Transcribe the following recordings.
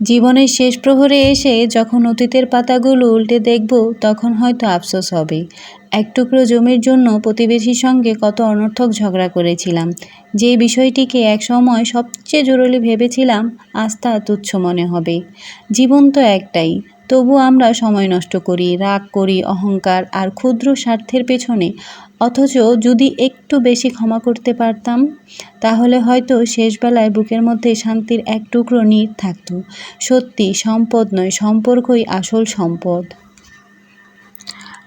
জীবনের শেষ প্রহরে এসে যখন অতীতের পাতাগুলো উল্টে দেখব, তখন হয়তো আফসোস হবে। এক টুকরো জমির জন্য প্রতিবেশীর সঙ্গে কত অনর্থক ঝগড়া করেছিলাম। যে বিষয়টিকে এক সময় সবচেয়ে জরুরি ভেবেছিলাম, আস্থা তুচ্ছ মনে হবে। জীবন তো একটাই। তবু আমরা সময় নষ্ট করি, রাগ করি, অহংকার আর ক্ষুদ্র স্বার্থের পেছনে। অথচ যদি একটু বেশি ক্ষমা করতে পারতাম, তাহলে হয়তো শেষবেলায় বুকের মধ্যে শান্তির এক টুকরো নীড় থাকতো। সত্যি, সম্পদ নয়, সম্পর্কই আসল সম্পদ।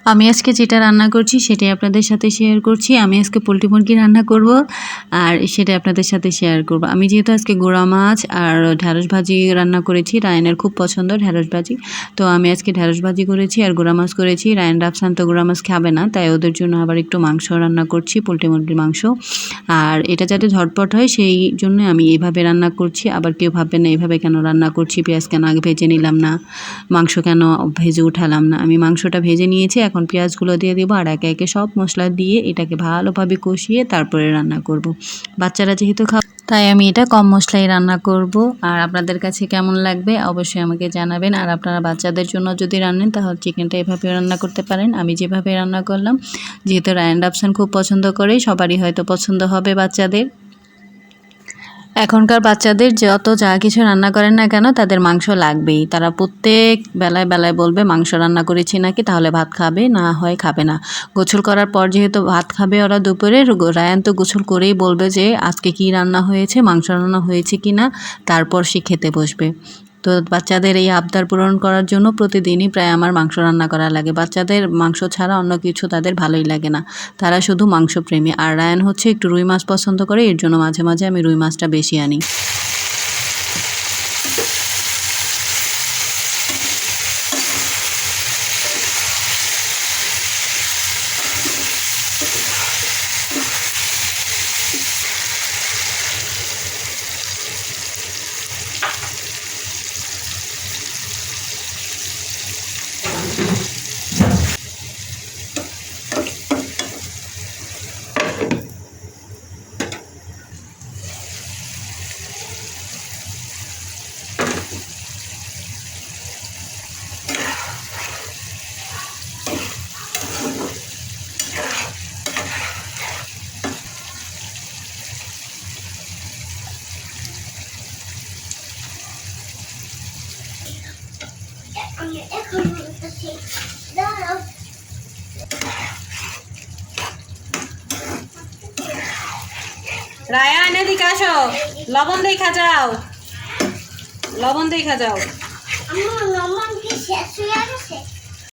আমি আজকে যেটা রান্না করছি, সেটাই আপনাদের সাথে শেয়ার করছি। আমি আজকে পোলট্রি মুরগি রান্না করব। আর সেটা আপনাদের সাথে শেয়ার করব। আমি যেহেতু আজকে গোড়া মাছ আর ঢ্যাঁড়স ভাজি রান্না করেছি, রায়নের খুব পছন্দ ঢ্যাঁড়স ভাজি। তো আমি আজকে ঢ্যাঁড়স ভাজি করেছি আর গোড়া মাছ করেছি। রায়ন রাফসান তো গোড়া মাছ খাবে না, তাই ওদের জন্য আবার একটু মাংস রান্না করছি, পোলট্রি মুরগির মাংস। আর এটা যাতে ঝটপট হয়, সেই জন্য আমি এইভাবে রান্না করছি। আবার কেউ ভাববে না এইভাবে কেন রান্না করছি? পেঁয়াজ কেন আগে ভেজে নিলাম না? মাংস কেন ভেজে উঠালাম না? আমি মাংসটা ভেজে নিয়েছি, এখন পেঁয়াজগুলো দিয়ে দেবো আর একে একে সব মশলা দিয়ে এটাকে ভালোভাবে কষিয়ে তারপরে রান্না করব। বাচ্চারা যেহেতু খাও তাই আমি এটা কম মশলায় রান্না করব। আর আপনাদের কাছে কেমন লাগবে অবশ্যই আমাকে জানাবেন। আর আপনারা বাচ্চাদের জন্য যদি রান্নেন, তাহলে চিকেনটা এভাবে রান্না করতে পারেন। আমি যেভাবে রান্না করলাম, যেহেতু রায়ন ডাবসান খুব পছন্দ করে, সবারই হয়তো পছন্দ হবে বাচ্চাদের। এখনকার বাচ্চাদের যত যা কিছু রান্না করেন না কেন, তাদের মাংস লাগবেই। তারা প্রত্যেক বেলায় বেলায় বলবে, মাংস রান্না করেছি নাকি? তাহলে ভাত খাবে? না হয় খাবে না। গোছল করার পর যেহেতু ভাত খাবে ওরা দুপুরে, রায়ান তো গোসল করেই বলবে যে, আজকে কি রান্না হয়েছে? মাংস রান্না হয়েছে কি না তারপর সে খেতে বসবে। তো বাচ্চাদের এই আবদার পূরণ করার জন্য প্রতিদিনই প্রায় আমার মাংস রান্না করা লাগে। বাচ্চাদের মাংস ছাড়া অন্য কিছু তাদের ভালোই লাগে না। তারা শুধু মাংস প্রেমী আর রায়ান হচ্ছে একটু রুই মাছ পছন্দ করে, এর জন্য মাঝে মাঝে আমি রুই মাছটা বেশি আনি। বলতেছি দাঁড়াও রায়ান এদিকে আসো। লবণ দেখা যাও লবণ দেখা যাও লবণ কি শেষ হয়ে